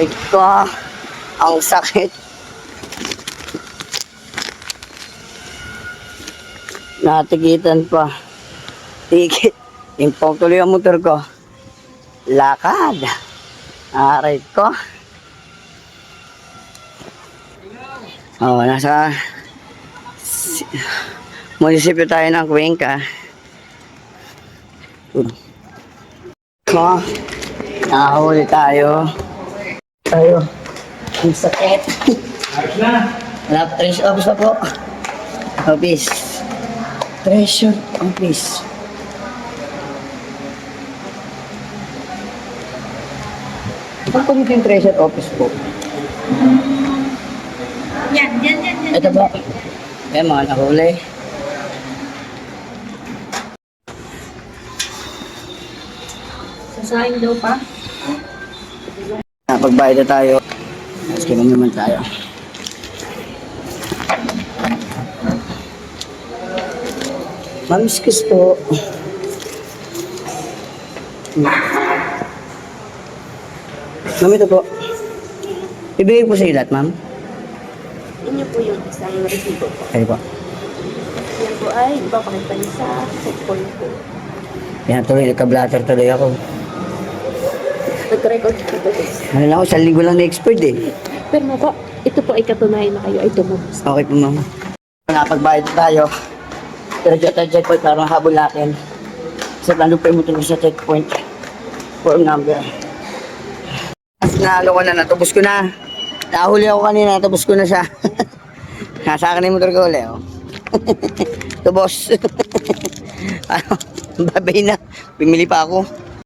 Ito, ang sakit. Natikitan pa. Tikit. Impong tuloy ang motor ko. Lakad. Aray ko. Oh, nasa si- munisipyo tayo ng Cuenca. Ko, nakahuli tayo. Tayo. Ang sakit. Wala pa treasure office pa po. Office. Treasure office. Saan po dito yung treasure office po? Yan, yan, yan, yan. Ito po. Ayan mga nahuli. Sasahin daw pa. Pagbayad na tayo. Mas kinong naman tayo. Mamiss kiss po. Ma'am, ito po. Ibigay po sa iyo lahat, ma'am. Inyo po yung isang resibo po. Kayo po. Yan po ay ipapakita niyo sa checkpoint po. Yan tuloy, nagka-blatter tuloy ako. Nag-record po. Ano lang ako, isang linggo lang na-expert eh. Pero mo po, ito po ay katunayan na kayo ay tumubos. Okay po, ma'am. Napagbayad na tayo. Pero dyan tayo checkpoint para mahabol natin. Sa plano pa yung ko sa checkpoint. Form number. Nalo ko na, natubos ko na. Nahuli ako kanina, natubos ko na siya. Nasa akin na yung motor ko ulit, oh. Tubos. ano, babay na. Pimili pa ako.